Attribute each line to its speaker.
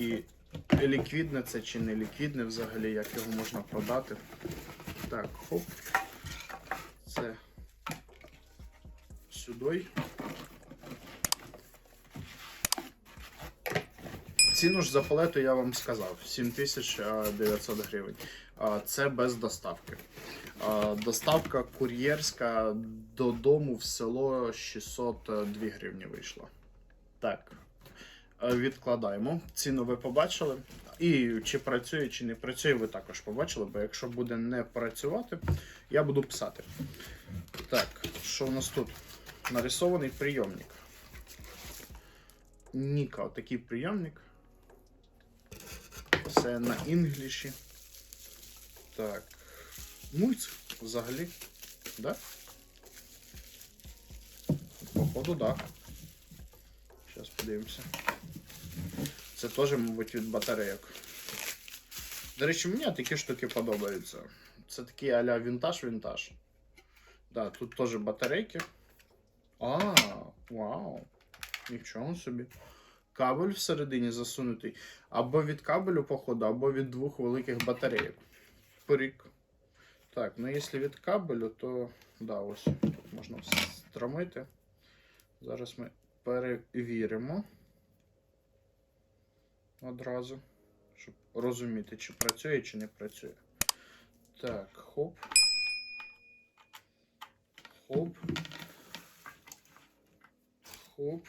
Speaker 1: і ліквідне це чи не ліквідне взагалі, як його можна продати. Так, хоп. Це сюди. Ціну ж за палету я вам сказав 7900 гривень. Це без доставки. Доставка кур'єрська додому в село 602 гривні вийшла. Так. Е, Відкладаємо. Ціну ви побачили. І чи працює, чи не працює, ви також побачили, бо якщо буде не працювати, я буду писати. Так, що у нас тут? Нарисований прийомник. Ніка, отакий прийомник. Все на інгліші. Так. Мульт взагалі. Да? Походу, да. Зараз подивимося. Це теж, мабуть, від батарейок. До речі, мені такі штуки подобаються. Це такий а-ля вінтаж-вінтаж. Да, тут теж батарейки. А, вау. Нічого собі. Кабель всередині засунутий. Або від кабелю, походу, або від двох великих батарейок. Прик. Так, ну якщо від кабелю, то да, ось тут можна встромити. Зараз ми перевіримо одразу, щоб розуміти, чи працює, чи не працює. Так, хоп. Хоп. Хоп.